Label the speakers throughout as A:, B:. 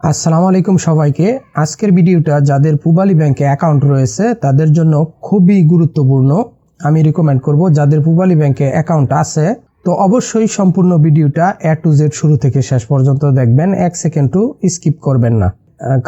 A: আসসালামু আলাইকুম সবাইকে। আজকের ভিডিওটা যাদের পুবালি ব্যাংকে অ্যাকাউন্ট রয়েছে, তাদের জন্য খুবই গুরুত্বপূর্ণ। আমি রিকমেন্ড করব যাদের পুবালি ব্যাংকে অ্যাকাউন্ট আছে, তো অবশ্যই সম্পূর্ণ ভিডিওটা এ টু জেড শুরু থেকে শেষ পর্যন্ত দেখবেন, এক সেকেন্ড টু স্কিপ করবেন না।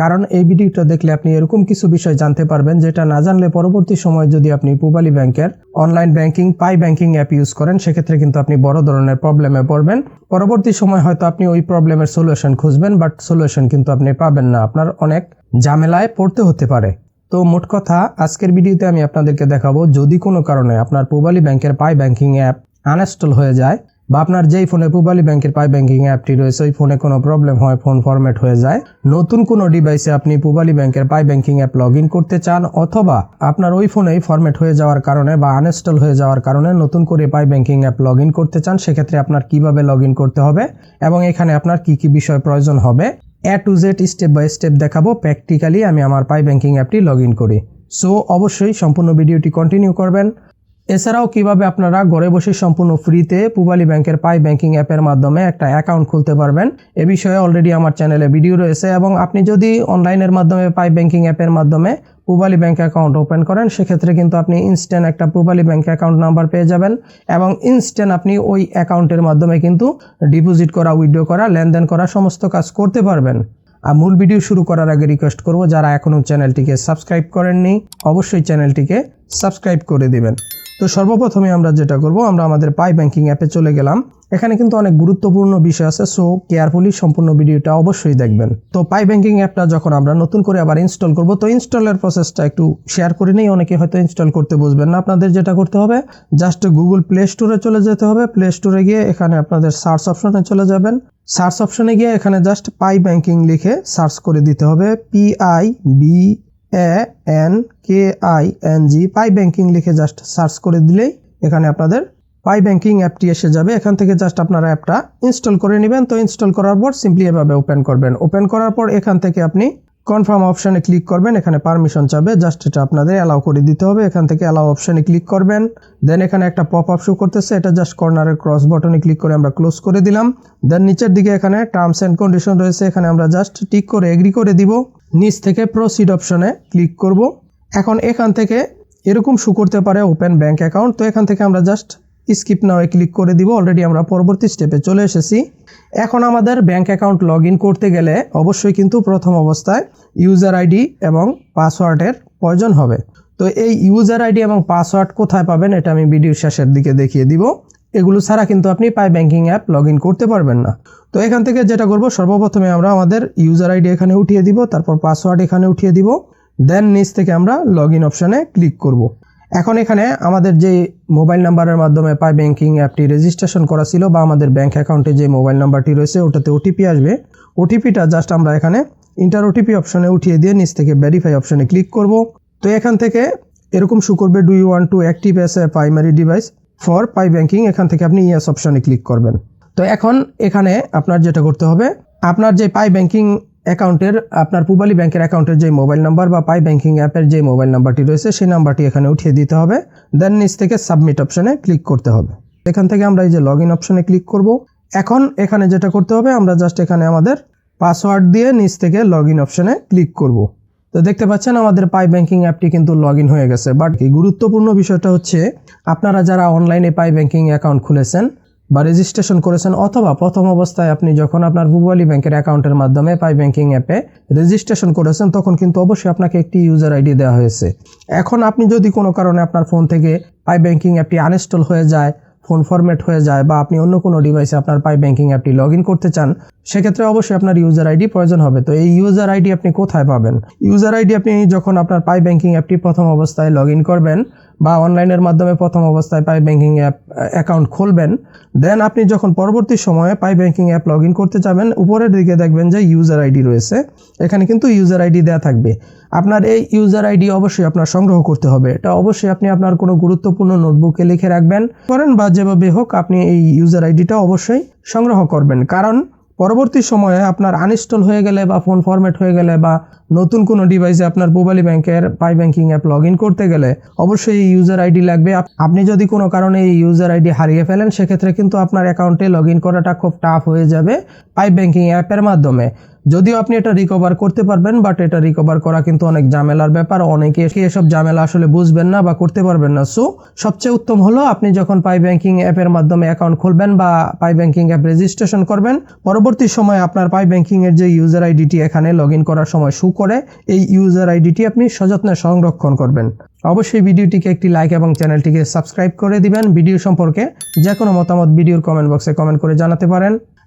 A: কারণ এই ভিডিওটা দেখলে আপনি এরকম কিছু বিষয় জানতে পারবেন যেটা না জানলে পরবর্তী সময় যদি আপনি পুবালি ব্যাংকের online banking Pi banking app use করেন, সেক্ষেত্রে কিন্তু আপনি বড় ধরনের প্রবলেমে পড়বেন। পরবর্তী সময় হয়তো আপনি ওই প্রবলেমের সলিউশন খুঁজবেন বাট সলিউশন কিন্তু আপনি পাবেন না। আপনার অনেক ঝামেলায় পড়তে হতে পারে। তো মোট কথা, আজকের ভিডিওতে আমি আপনাদেরকে দেখাবো, যদি কোনো কারণে আপনার পুবালি ব্যাংকের পাই ব্যাংকিং অ্যাপ আনইনস্টল হয়ে যায় বা আপনার যেই ফোনে পুবালি ব্যাংকের পাই ব্যাংকিং অ্যাপটি রয়েছে, ওই ফোনে কোনো প্রবলেম হয় ফোন ফরম্যাট হয়ে যায়। নতুন কোনো ডিভাইসে আপনি পুবালি ব্যাংকের পাই ব্যাংকিং অ্যাপ লগ করতে চান, অথবা আপনার ওই ফোনেই ফরম্যাট হয়ে যাওয়ার কারণে বা আনইনস্টল হয়ে যাওয়ার কারণে নতুন করে পাই ব্যাংকিং অ্যাপ লগ করতে চান, সেক্ষেত্রে আপনার কীভাবে লগ করতে হবে এবং এখানে আপনার কি কি বিষয় প্রয়োজন হবে A to Z step by step দেখাবো। প্র্যাকটিক্যালি আমি আমার পাই ব্যাংকিং অ্যাপটি লগ করি। সো অবশ্যই সম্পূর্ণ ভিডিওটি কন্টিনিউ করবেন। এছাড়াও কীভাবে আপনারা ঘরে বসে সম্পূর্ণ ফ্রিতে পুবালি ব্যাংকের পাই ব্যাংকিং অ্যাপের মাধ্যমে একটা অ্যাকাউন্ট খুলতে পারবেন। এ বিষয়ে অলরেডি আমার চ্যানেলে ভিডিও রয়েছে এবং আপনি যদি অনলাইনের মাধ্যমে পাই ব্যাংকিং অ্যাপের মাধ্যমে পুবালি ব্যাংক অ্যাকাউন্ট ওপেন করেন, সেক্ষেত্রে কিন্তু আপনি ইনস্ট্যান্ট একটা পুবালি ব্যাংক অ্যাকাউন্ট নাম্বার পেয়ে যাবেন এবং ইনস্ট্যান্ট আপনি ওই অ্যাকাউন্টের মাধ্যমে কিন্তু ডিপোজিট করা উইথড্র করা, লেনদেন করা সমস্ত কাজ করতে পারবেন। আর মূল ভিডিও শুরু করার আগে রিকোয়েস্ট করব, যারা এখনও চ্যানেলটিকে সাবস্ক্রাইব করেননি, অবশ্যই চ্যানেলটিকে সাবস্ক্রাইব করে দিবেন। তো সর্বপ্রথমে আমরা যেটা করব, আমরা আমাদের পাই ব্যাংকিং অ্যাপে চলে গেলাম। এখানে কিন্তু অনেক গুরুত্বপূর্ণ বিষয় আছে সো কেয়ারফুলি সম্পূর্ণ ভিডিওটা অবশ্যই দেখবেন। তো পাই ব্যাংকিং অ্যাপটা যখন আমরা নতুন করে আবার ইনস্টল করব, তো ইনস্টলের প্রসেসটা একটু শেয়ার করে নেই, অনেকে হয়তো ইনস্টল করতে বুঝবেন না আপনাদের যেটা করতে হবে। জাস্ট গুগল প্লে স্টোরে চলে যেতে হবে প্লে স্টোরে গিয়ে এখানে আপনাদের সার্চ অপশনে চলে যাবেন। সার্চ অপশনে গিয়ে এখানে জাস্ট পাই ব্যাংকিং লিখে সার্চ করে দিতে হবে P I B A N K I N G Pi banking লিখে জাস্ট সার্চ করে দিলেই এখানে আপনাদের পাই ব্যাংকিং অ্যাপটি এসে যাবে। এখান থেকে জাস্ট আপনারা অ্যাপটা ইনস্টল করে নেবেন। তো ইনস্টল করার পর সিম্পলি এভাবে ওপেন করবেন। ওপেন করার পর এখান থেকে আপনি কনফার্ম অপশানে ক্লিক করবেন। এখানে পারমিশন চাবে। জাস্ট এটা আপনাদের অ্যালাউ করে দিতে হবে। এখান থেকে অ্যালাউ অপশানে ক্লিক করবেন। দেন এখানে একটা পপ আপ শো করতেছে। এটা জাস্ট কর্নারের ক্রস বটনে ক্লিক করে আমরা ক্লোজ করে দিলাম। দেন নিচের দিকে এখানে টার্মস অ্যান্ড কন্ডিশন রয়েছে। এখানে আমরা জাস্ট টিক করে এগ্রি করে দিব। নিচ থেকে প্রসিড অপশনে ক্লিক করব। এখন এখান থেকে এরকম শো করতে পারে ওপেন ব্যাংক অ্যাকাউন্ট তো এখান থেকে আমরা জাস্ট স্কিপ নাও ক্লিক করে দিব। অলরেডি আমরা পরবর্তী স্টেপে চলে এসেছি। এখন আমাদের ব্যাংক অ্যাকাউন্ট লগ করতে গেলে অবশ্যই কিন্তু প্রথম অবস্থায় ইউজার আইডি এবং পাসওয়ার্ডের প্রয়োজন হবে। তো এই ইউজার আইডি এবং পাসওয়ার্ড কোথায় পাবেন এটা আমি ভিডিও শেষের দিকে দেখিয়ে দিব। এগুলো ছাড়া কিন্তু আপনি পাই ব্যাংকিং অ্যাপ লগ করতে পারবেন না। তো এখান থেকে যেটা করব, সর্বপ্রথমে আমরা আমাদের ইউজার আইডি এখানে উঠিয়ে দিব, তারপর পাসওয়ার্ড এখানে উঠিয়ে দিব দেন নিচ থেকে আমরা লগ ইন অপশানে ক্লিক করব। এখন এখানে আমাদের যে মোবাইল নাম্বারের মাধ্যমে পাই ব্যাংকিং অ্যাপটি রেজিস্ট্রেশন করা ছিল বা আমাদের ব্যাংক অ্যাকাউন্টে যে মোবাইল নাম্বারটি রয়েছে, ওটাতে ওটিপি আসবে। ওটিপিটা জাস্ট আমরা এখানে ইন্টার ওটিপি অপশানে উঠিয়ে দিয়ে নিচ থেকে ভেরিফাই অপশানে ক্লিক করব। তো এখান থেকে এরকম শু করবে do you want to active as a primary device for Pi banking এখান থেকে আপনি ইয়েস অপশনে ক্লিক করবেন। তো এখন এখানে আপনার যেটা করতে হবে, আপনার যে পাই ব্যাংকিং অ্যাকাউন্টের আপনার পুবালি ব্যাংকের অ্যাকাউন্টের যে মোবাইল নাম্বার বা পাই ব্যাংকিং অ্যাপের যে মোবাইল নাম্বারটি রয়েছে, সেই নাম্বারটি এখানে উঠিয়ে দিতে হবে। দেন নিচ থেকে সাবমিট অপশনে ক্লিক করতে হবে। এখান থেকে আমরা এই যে লগ ইন অপশনে ক্লিক করব। এখন এখানে যেটা করতে হবে, আমরা জাস্ট এখানে আমাদের পাসওয়ার্ড দিয়ে নিচ থেকে লগ ইন অপশনে ক্লিক করব। তো দেখতে পাচ্ছেন আমাদের পাই ব্যাংকিং অ্যাপটি কিন্তু লগ হয়ে গেছে। বাট এই গুরুত্বপূর্ণ বিষয়টা হচ্ছে, আপনারা যারা অনলাইনে পাই ব্যাংকিং অ্যাকাউন্ট খুলেছেন বা রেজিস্ট্রেশন করেছেন অথবা প্রথম অবস্থায় আপনি যখন আপনার পুবালি ব্যাংকের অ্যাকাউন্টের মাধ্যমে পাই ব্যাংকিং অ্যাপে রেজিস্ট্রেশন করেছেন, তখন কিন্তু অবশ্যই আপনাকে একটি ইউজার আইডি দেওয়া হয়েছে। এখন আপনি যদি কোনো কারণে আপনার ফোন থেকে পাই ব্যাংকিং অ্যাপটি আনইনস্টল হয়ে যায় ফোন ফরম্যাট হয়ে যায় বা আপনি অন্য কোনো ডিভাইসে আপনার পাই ব্যাংকিং অ্যাপটি লগ ইন করতে চান, সেক্ষেত্রে অবশ্যই আপনার ইউজার আইডি প্রয়োজন হবে। তো এই ইউজার আইডি আপনি কোথায় পাবেন? ইউজার আইডি আপনি যখন আপনার পাই ব্যাংকিং অ্যাপটি প্রথম অবস্থায় লগ ইন করবেন বা অনলাইনের মাধ্যমে প্রথম অবস্থায় পাই ব্যাংকিং অ্যাপ অ্যাকাউন্ট খুলবেন, দেন আপনি যখন পরবর্তী সময়ে Pi banking app log in করতে যাবেন, উপরের দিকে দেখবেন যে ইউজার আইডি রয়েছে। এখানে কিন্তু ইউজার আইডি দেওয়া থাকবে। আপনার এই ইউজার আইডি অবশ্যই আপনার সংগ্রহ করতে হবে। এটা অবশ্যই আপনি আপনার কোনো গুরুত্বপূর্ণ নোটবুকে লিখে রাখবেন, করেন বা যেভাবে হোক আপনি এই ইউজার আইডিটা অবশ্যই সংগ্রহ করবেন। কারণ পরবর্তী সময়ে আপনার আনইনস্টল হয়ে গেলে বা ফোন ফরম্যাট হয়ে গেলে বা নতুন কোনো ডিভাইসে আপনার মোবাইল ব্যাংকের পাই ব্যাংকিং অ্যাপ লগ করতে গেলে অবশ্যই এই ইউজার আইডি লাগবে। আপনি যদি কোনো কারণে এই ইউজার আইডি হারিয়ে ফেলেন, সেক্ষেত্রে কিন্তু আপনার অ্যাকাউন্টে লগ করাটা খুব টাফ হয়ে যাবে। পাই ব্যাংকিং অ্যাপের মাধ্যমে। যদিও আপনি এটা রিকভার করতে পারবেন বাট এটা রিকভার করা কিন্তু অনেক ঝামেলার ব্যাপার। অনেকে এসব ঝামেলা আসলে বুঝবেন না বা করতে পারবেন না। সো সবচেয়ে উত্তম হলো আপনি যখন পাই ব্যাংকিং অ্যাপের মাধ্যমে অ্যাকাউন্ট খুলবেন বা পাই ব্যাংকিং অ্যাপ রেজিস্ট্রেশন করবেন, পরবর্তী সময় আপনার পাই ব্যাংকিং এর যে ইউজার আইডিটি এখানে লগ করার সময় শু করে, এই ইউজার আইডিটি আপনি সযত্নে সংরক্ষণ করবেন। অবশ্যই ভিডিওটিকে একটি লাইক এবং চ্যানেলটিকে সাবস্ক্রাইব করে দিবেন। ভিডিও সম্পর্কে যে কোনো মতামত ভিডিওর কমেন্ট বক্সে কমেন্ট করে জানাতে পারেন।